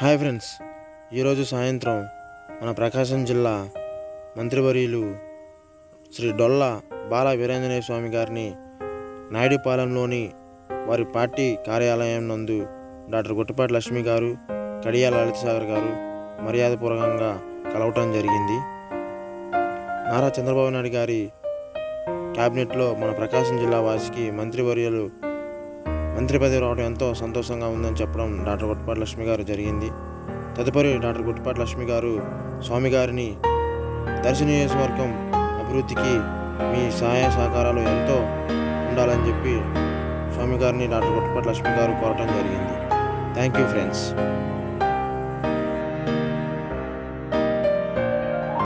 Hi friends. ఈరోజు సాయంత్రం మన ప్రకాశం జిల్లా మంత్రివర్యులు శ్రీ డొల్ల బాల వీరేంజనేయ స్వామి గారిని నాయుడుపాలెంలోని వారి పార్టీ కార్యాలయం నందు డాక్టర్ గుట్టపాటి లక్ష్మి గారు కడియాల లలితసాగర్ గారు మర్యాదపూర్వకంగా కలవటం జరిగింది. నారా చంద్రబాబు నాయుడు గారి క్యాబినెట్లో మన ప్రకాశం జిల్లా వాసికి మంత్రివర్యులు మంత్రి పదవి రావడం ఎంతో సంతోషంగా ఉందని చెప్పడం డాక్టర్ గుట్టపాటి లక్ష్మి గారు జరిగింది. తదుపరి డాక్టర్ గుట్టపాటి లక్ష్మి గారు స్వామి గారిని దర్శన నియోజకవర్గం అభివృద్ధికి మీ సహాయ సహకారాలు ఎంతో ఉండాలని చెప్పి స్వామి గారిని డాక్టర్ గుట్టపాటి లక్ష్మి గారు కోరటం జరిగింది. Thank you friends.